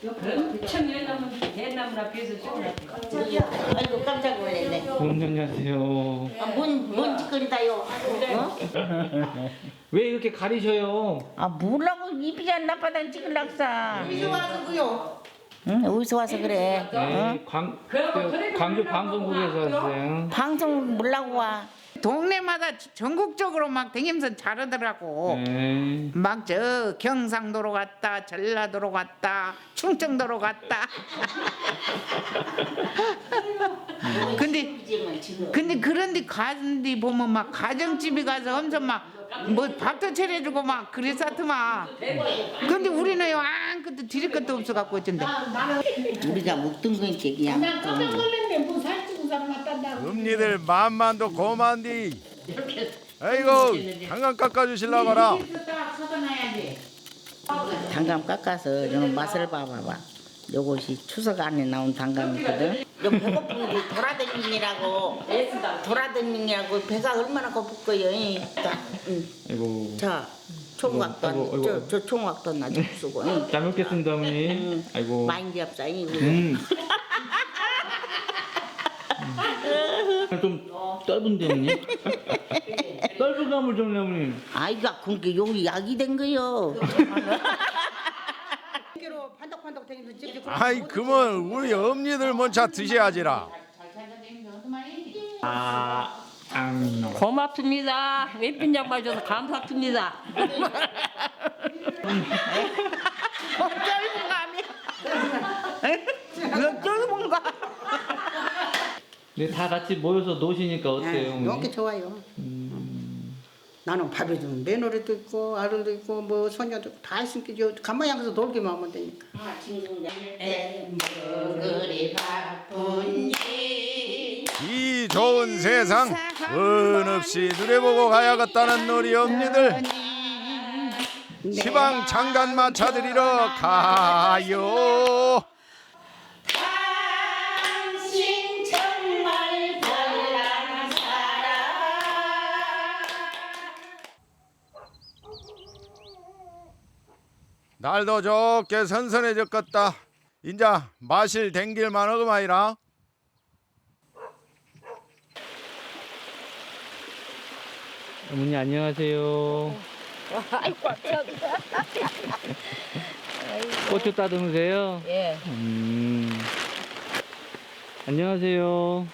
대나무. 아이고 깜짝 놀랐네. 안녕하세요. 아, 뭔, 뭔 짓거리다요? 어? 왜 이렇게 가리셔요? 아, 뭐라고 입이 안 나빠다 찍을락사. 어디서 와서 그요? 응, 어디서 와서 그래? 네, 광, 그 광주 방송국에서 왔어요. 방송 몰라고 와. 동네마다 전국적으로 막 댕기면서 자르더라고. 네. 막저 경상도로 갔다, 전라도로 갔다, 충청도로 갔다. 근데 근데 그런데 가는데 보면 막 가정집에 가서 엄청 막 뭐 밥도 차려주고 막 그랬었더만. 근데 우리는 요 아무것도 드릴 것도 없어갖고 어쩐데. 우리가 묵던 거 음니들 만만도 고만디 아이고 당근 깎아 주실라 봐라 단감 깎아서 이런 맛을 봐봐봐. 요것이 추석 안에 나온 단감이거든. 요 배고픈 게 돌아다니느라고 돌아다니느라고 배가 얼마나 고플 거예요. 이. 자, 응. 아이고. 자 총각도 아이고, 안 아이고, 저, 아이고. 저 총각도 나좀 쓰고. 응. 잘 먹겠습니다, 어머니. 응. 아이고. 많이 잡사 이거. 음. 좀 떫은데, 어머니? 떫은 감을 좀 내, 어머니. 아이가 그게 여기 약이 된 거요. 아이 그만 우리 엄니들 먼저 드셔야지라 아, 앙. 고맙습니다. 웹빈 양말 줘서 감사합니다. 짧은 감이. 왜 짧은 감? 네, 다 같이 모여서 노시니까 어때요, 어머니? 이렇게 좋아요. 나는 밥에 좀 며느리도 있고 아들도 있고 뭐 손녀도 있고 다 있으니까 저 가만히 앉아서 놀기만 하면 되니까. 이 좋은 세상 은 없이 누려보고 가야겠다는 우리 엄니들 시방 장단 맞춰드리러 가요 날도 좋게 선선해졌겠다 인자 마실 댕길만 하구마이라 어머니 안녕하세요. 고추 따듬으세요? 예. 음. 안녕하세요.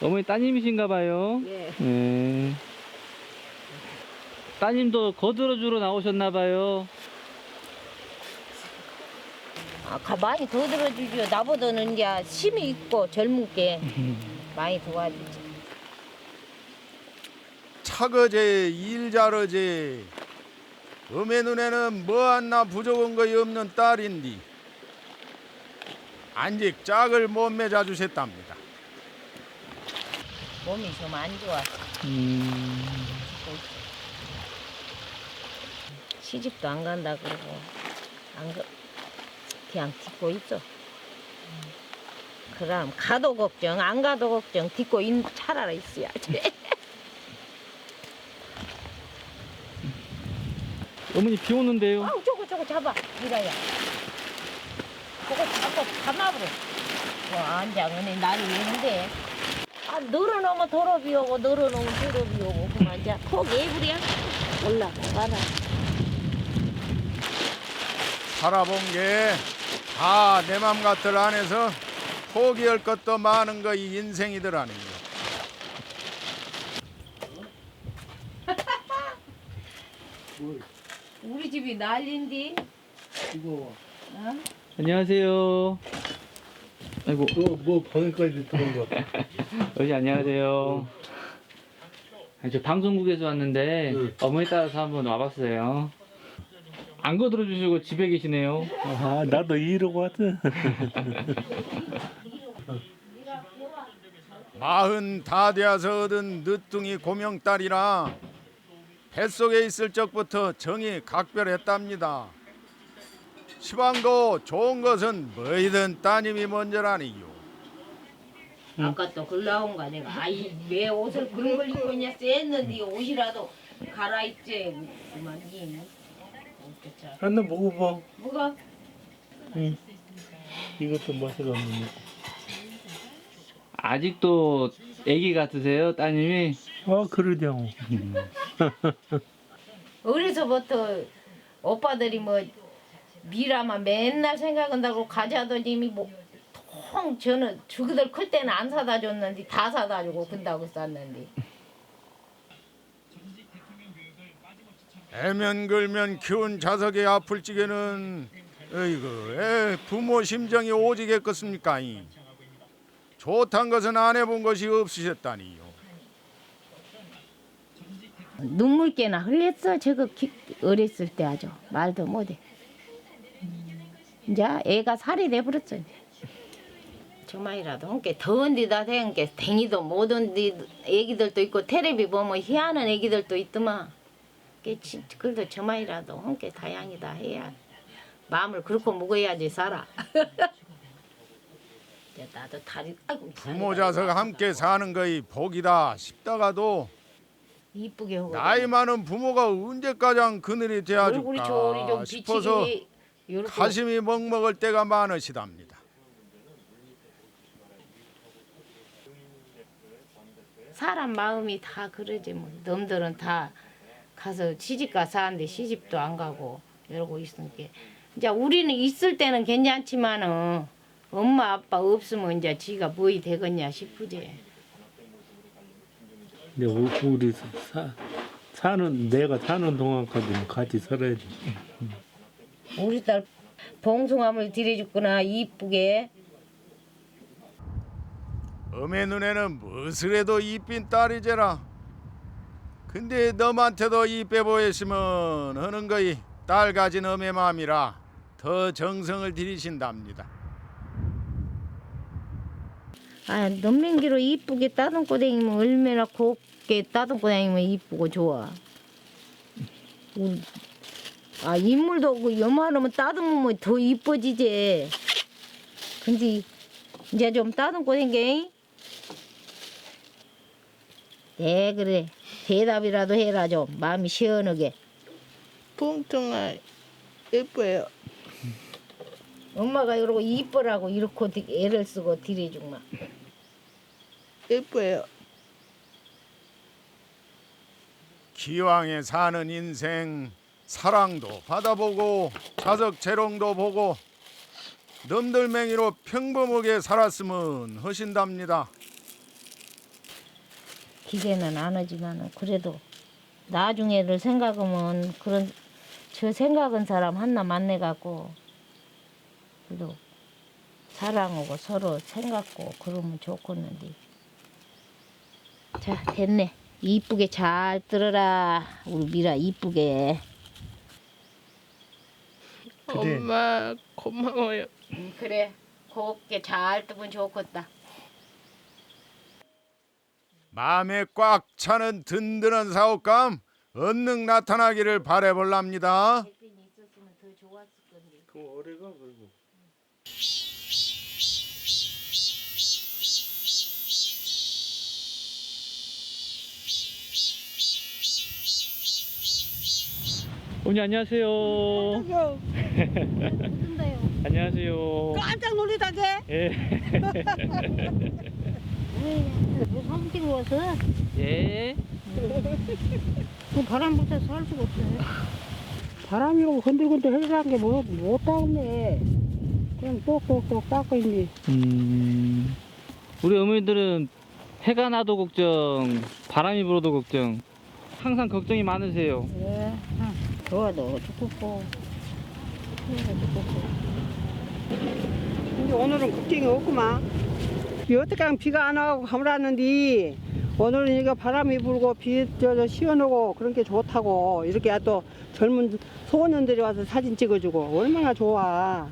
어머니 따님이신가 봐요. 예. 네. 따님도 거들어 주러 나오셨나 봐요. 아, 많이 더 들어주죠. 나보다는 이제 힘이 있고 젊은 게 많이 도와주지. 차거제 일자러제 음의 눈에는 뭐 하나 부족한 것이 없는 딸인디 안직 짝을 못 맺어 주셨답니다 몸이 좀 안 좋아. 음. 시집도 안 간다 그러고 안 가, 그냥 딛고 있어. 그럼 가도 걱정 안 가도 걱정 딛고 있, 차라리 있어야지. 어머니 비 오는데요. 아우 저거 저거 잡아 미라야. 그거 잡고 잡아버려. 뭐 안장은 날이 오는데. 아 늘어놓으면 더럽이 오고 늘어놓으면 더럽이 오고 그만 이제 콕 예불이야. 올라 가라. 살아본 게 다 내 맘 같을 안에서 포기할 것도 많은 거 이 인생이더라니 우리 집이 난린디. 안녕하세요. 아이고, 뭐 방에까지 들어온 것 같아. 어머니 안녕하세요. 아니, 저 방송국에서 왔는데 어머니 따라서 한번 와봤어요. 안 거들어 주시고 집에 계시네요. 아, 나도 이러고 왔어. 마흔 다 되어서 얻은 늦둥이 고명딸이라 뱃속에 있을 적부터 정이 각별했답니다. 시방도 좋은 것은 뭐이든 따님이 먼저라니요. 아까 또 글라온가 내가? 아이 왜 옷을 그런 걸 입고 있냐? 쎘는데 옷이라도 갈아입지. 그만 이 하나 먹어봐. 뭐가? 응. 이것도 맛있었는데. 아직도 애기 같으세요, 따님이? 아 그러죠. 어려서부터 오빠들이 뭐 미라만 맨날 생각한다고 가져다더니 뭐통 저는 저기들 클 때는 안 사다 줬는데 다 사다 주고 근다고 쌌는데 애면 걸면 키운 자석이 아플 적에는 어이구 애 부모 심정이 오지겠겠습니까? 이. 좋단 것은 안 해본 것이 없으셨다니요. 눈물깨나 흘렸어 저거 기, 어렸을 때 아주 말도 못해 이제 애가 살이 돼버렸어 정말이라도 함께 더운 데다 대한 게 댕이도 못 온 데 애기들도 있고 테레비 보면 희한한 애기들도 있더만 그 그래도 저만이라도 함께 다양이다 해야 마음을 그렇게 먹어야지 살아. 나도 다리 아이고 부모 자석 함께 사는 거이 복이다 싶다가도 이쁘게 하고 나이 많은 부모가 언제까지 그늘이 얼굴이 저리 좀 되어줄까 싶어서 비치기 요렇게 가심이 먹먹을 때가 많으시답니다. 사람 마음이 다 그러지 뭐. 놈들은 다 가서 시집가 사는데 시집도 안 가고 이러고 있으니까 이제 우리는 있을 때는 괜찮지만은 엄마 아빠 없으면 이제 지가 뭐이 되겠냐 싶으지 근데 우- 우리 사, 사는 내가 사는 동안까지는 같이 살아야지. 우리 딸 봉숭아물 들여줬구나 이쁘게 엄의 눈에는 무엇을 해도 이쁜 딸이제라. 근데 너한테도 이 빼 보였으면 하는 거이 딸 가진 엄의 마음이라 더 정성을 들이신답니다. 아 넘맹기로 이쁘게 따듬고 다니면 얼마나 곱게 따듬고 다니면 이쁘고 좋아 아 인물도 그 요만하면 따듬으면 더 이뻐지지. 근데 이제 좀 따듬고 생겨. 네 그래 대답이라도 해라 좀 마음이 시원하게. 봉숭아 예뻐요. 엄마가 이러고 이뻐라고 이렇게 애를 쓰고 들여주마. 예뻐요. 기왕에 사는 인생 사랑도 받아보고 자석 재롱도 보고 넘들맹이로 평범하게 살았으면 하신답니다. 기대는 안 하지만은 그래도 나중에를 생각하면 그런 저 생각은 사람 하나 만나 갖고 그래도 사랑하고 서로 생각고 그러면 좋겠는데. 자 됐네. 이쁘게 잘 들어라 우리 미라. 이쁘게. 그래. 엄마 고마워요. 음, 그래. 곱게 잘 뜨면 좋겠다 마음에 꽉 차는 든든한 사업감 언능 나타나기를 바래볼랍니다. 그리고. 어머니 안녕하세요. 안녕하세요. 깜짝 놀리다게. 예. 왜 사무실 와서 예. 그 바람 불때 살 수가 없어요 바람이 오고 건들건들 해라는 게뭐못 따겠네. 그냥 똑똑똑 닦고 있니. 음. 우리 어머니들은 해가 나도 걱정, 바람이 불어도 걱정. 항상 걱정이 많으세요. 그래 좋아도 죽겠고 근데 오늘은 걱정이 없구만. 여태까 지 비가 안 와고 가물었는데 오늘은 이거 바람이 불고 비저 시원하고 그런 게 좋다고 이렇게 또 젊은 소년들이 와서 사진 찍어주고 얼마나 좋아.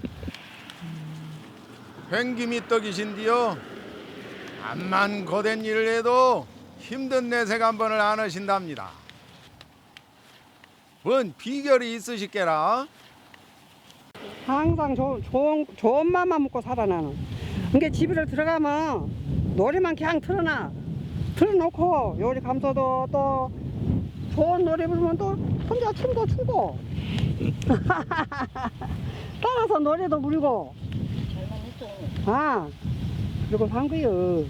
횡김이 떡이신디요. 암만 거된 일을 해도 힘든 내색 한 번을 안 하신답니다. 뭔 비결이 있으시게라? 항상 조, 좋은 좋은 맘만 먹고 살아 나는. 그러니까 집에 들어가면 노래만 그냥 틀어놔. 틀어놓고 요리 감소도 또 좋은 노래 부르면 또 혼자 춤도 추고 따라서 노래도 부르고. 아, 그리고 산 거요.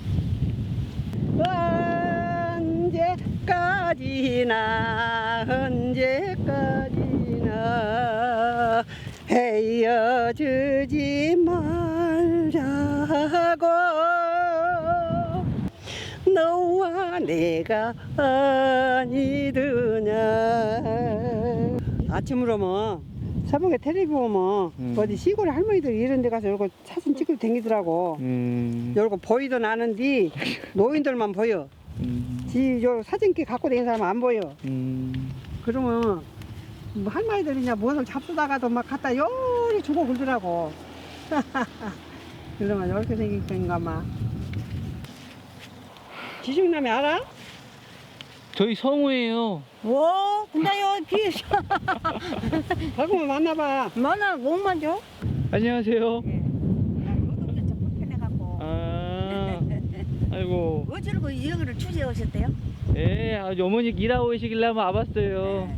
언제까지나 언제까지나 헤어지지 말 자고 너와 내가 아니더냐. 아침으로 뭐 새벽에 텔레비 보면 음. 어디 시골에 할머니들 이런 데 가서 이러고 사진 찍고 댕기더라고. 음, 이러고 보이도 나는데 노인들만 보여. 음, 지요 사진기 갖고 다니는 사람 안 보여. 음. 그러면 뭐 할머니들이냐 무엇을 잡수다가도 막 갖다 요리 주고 그러더라고 그러면 이렇게 생긴 건가 막 지중남이 알아? 저희 성우예요. 뭐? 근데요, 비, 가끔만 만나봐 만나, 못 만져? 안녕하세요. 불편해갖고. 아, 아이고. 어쩌고 여기를 취재하셨대요? 예, 아주 어머니 일하고 계시길래 한번 와봤어요.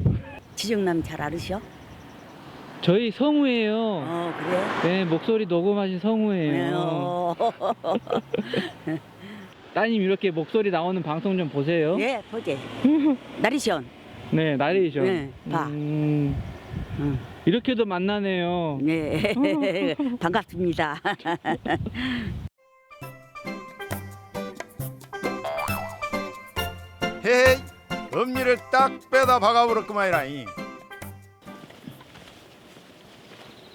지정남 잘 알으셔? 저희 성우예요. 어, 그래? 네, 목소리 녹음하신 성우예요. 어. 따님 이렇게 목소리 나오는 방송 좀 보세요. 예, 보지. 나리션. 네, 나레이션. 네, 봐. 음, 응. 이렇게도 만나네요. 네, 반갑습니다. 헤이 엄니를 딱 빼다 박아버렸구만이라잉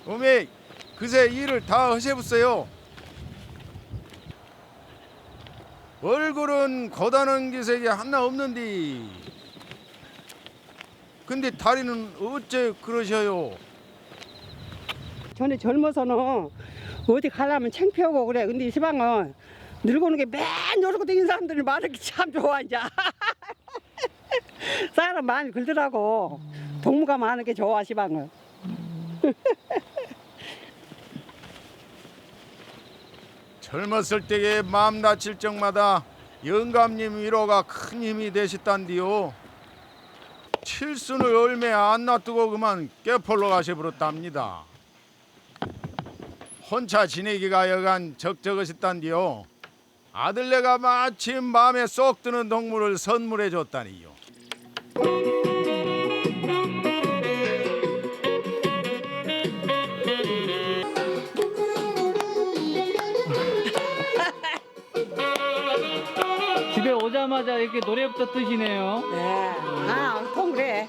어메 그새 일을 다 하셔보세요 얼굴은 거다는 기색이 하나 없는디 근데 다리는 어째 그러셔요 전에 젊어서는 어디 가려면 창피하고 그래. 근데 이 시방은 늙어오는 게맨 이러고 다니는 사람들이 많은 게 참 좋아 이제. 사람 많이 걸더라고. 동무가 많은 게 좋아 시방은. 젊었을 때의 마음 다칠 적마다 영감님 위로가 큰 힘이 되셨단디요. 칠순을 얼매 안 놔두고 그만 깨폴로 가셔버렸답니다. 혼자 지내기가 여간 적적하셨단디요. 아들네가 마침 마음에 쏙 드는 동물을 선물해 줬다니요. 오자마자 이렇게 노래부터 뜨시네요. 네. 아, 통 그래.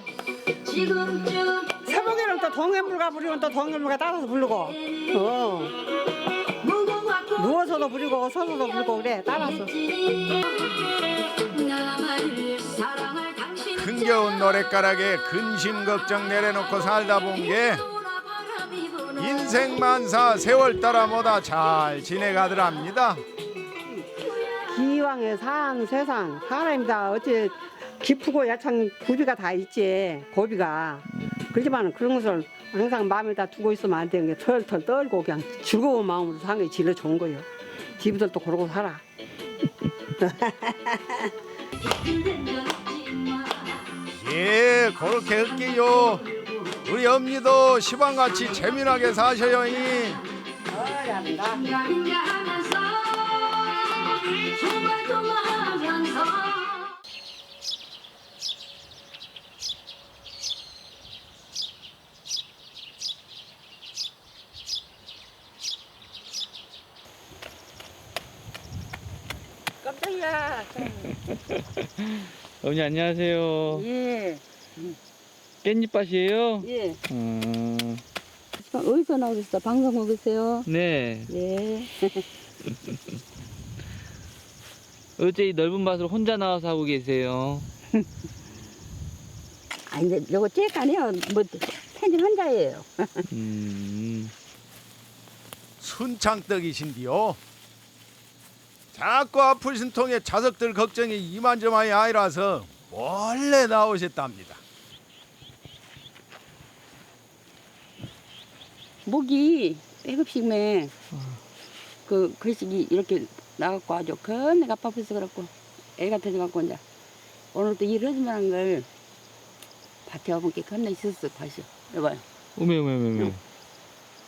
새벽에는 또 동해물가 부르면 또 동해물가 따라서 부르고. 어. 누워서도 부르고 서서도 부르고 그래 따라서. 흥겨운 노랫가락에 근심 걱정 내려놓고 살다 본 게 인생 만사 세월 따라 뭐다 잘 지내가더랍니다. 기왕에 산 세상 사람이 다 어째 기쁘고 야창 고비가 다 있지 고비가 그렇지만 그런 것을 항상 마음에다 두고 있으면 안 되는 게 털털 떨고 그냥 즐거운 마음으로 사는 게 제일 좋은 거예요 지부들도 그러고 살아 예, 그렇게 할게요. 우리 엄니도 시방같이 재미나게 사셔요. 이. 깜짝이야 어머니 안녕하세요. 예 깻잎밭이에요? 예. 음, 어디서 나오셨어? 방송국이세요? 네. 예. 어째 이 넓은 밭을 혼자 나와서 하고 계세요? 아, 이제 요거 쬐아니에요뭐 편집 혼자예요. 음, 순창떡이신디요. 자꾸 아프신 통에 자석들 걱정이 이만저만이 아니라서 원래 나오셨답니다. 목이 빼급식매 그 글씨기 이렇게 나갖고 아주 겁내가 아파서 그렇고 애가 터져갖고 이제 오늘 또 일하지만 한걸 밭에 와보니까 겁나 있었어 다시 여봐요 어메 어메 어메 어메.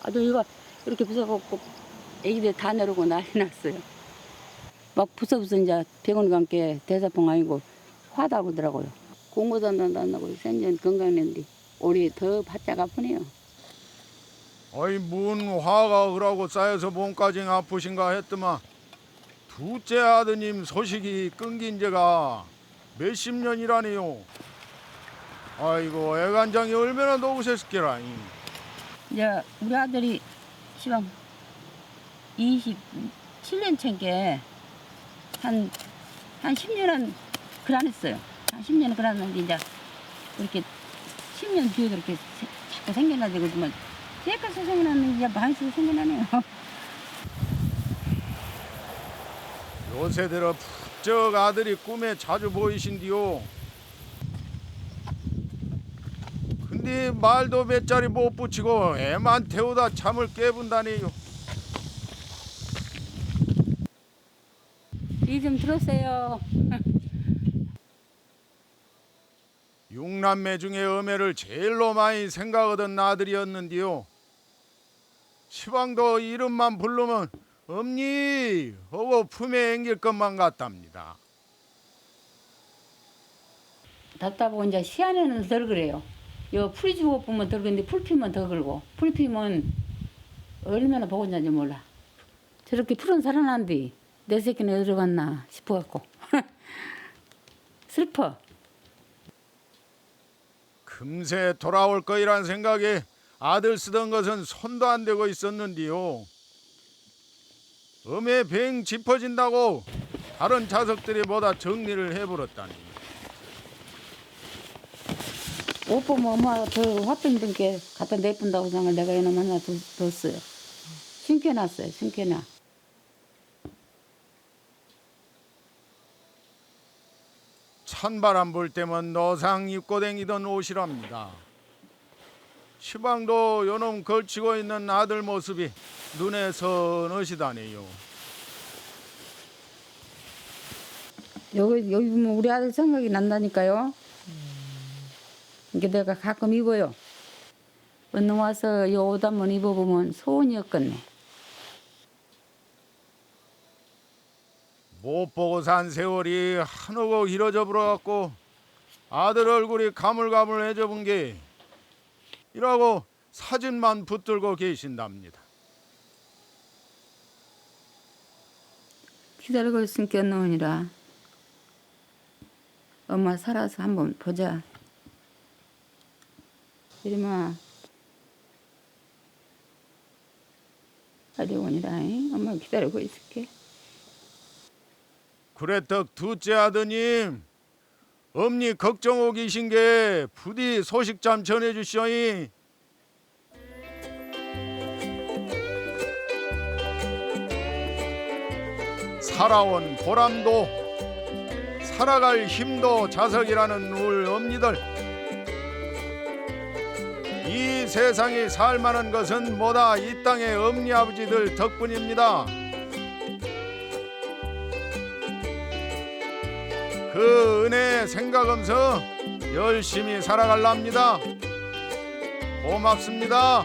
아주 이거 이렇게 부숴갖고 애기들 다 내려고 난리 났어요. 막 부숴부숴 이제 병원 간게 대사풍 아니고 화다 보더라고요. 공부도 안 한다고 생전 건강했는데 올해 더 바짝 아프네요. 어이 뭔 화가 그라고 쌓여서 몸까지 아프신가 했더만 둘째 아드님 소식이 끊긴 지가 몇십 년이라니요. 아이고 애간장이 얼마나 녹으셨을게라. 이. 이제 우리 아들이 시방 27년 차인게 한, 한 10년은 그러했어요. 한 10년은 그러는데 이제 이렇게 10년 뒤에 그렇게 세- 자꾸 생겨나지고 그러면 새까지 생겨나는 이제 생겨나네요. 요새 들어 북적 아들이 꿈에 자주 보이신디요. 근데 말도 몇 자리 못 붙이고 애만 태우다 잠을 깨분다니요. 이 좀 들었어요. 육남매 중에 엄애를 제일로 많이 생각하던 아들이었는데요. 시방도 이름만 부르면 엄니 하고 품에 앵길 것만 같답니다. 답답하고 이제 시안에는 덜 그래요. 요 풀이 주고 보면 덜 그런데 풀 피면 더 그러고 풀 피면 얼마나 보고 있는지 몰라. 저렇게 풀은 살아난디 내 새끼는 어디로 갔나 싶어갖고 슬퍼. 금세 돌아올 거이란 생각에 아들 쓰던 것은 손도 안 대고 있었는데요. 엄에 뱅 짚어진다고 다른 자석들이 보다 정리를 해버렸다니. 옷 보면 엄마가 더 화병 든 게 갖다 내뿐다고 생각 내가 이놈 하나 뒀- 뒀어요. 숨겨놨어요. 숨겨놔. 찬바람 불 때면 노상 입고 댕기던 옷이랍니다. 시방도 요놈 걸치고 있는 아들 모습이 눈에 선으시다네요. 여기 여기 보면 우리 아들 생각이 난다니까요. 이게 내가 가끔 입어요. 어느 와서 이 옷 한번 입어보면 소원이었겠네. 못 보고 산 세월이 한오고 길어져 버려갖고 아들 얼굴이 가물가물해져 본게 이라고 사진만 붙들고 계신답니다. 기다리고 있으니까. 엄마 살아서 한번 보자. 이리마. 빨리 오니라. 잉? 엄마 기다리고 있을게. 그랬덕 둘째 아드님 엄니 걱정하고 계신 게 부디 소식 좀 전해주시오이. 살아온 보람도 살아갈 힘도 자석이라는 우리 엄니들 이 세상이 살만한 것은 뭐다 이 땅의 엄니 아버지들 덕분입니다. 그 은혜 생각하면서 열심히 살아갈랍니다. 고맙습니다.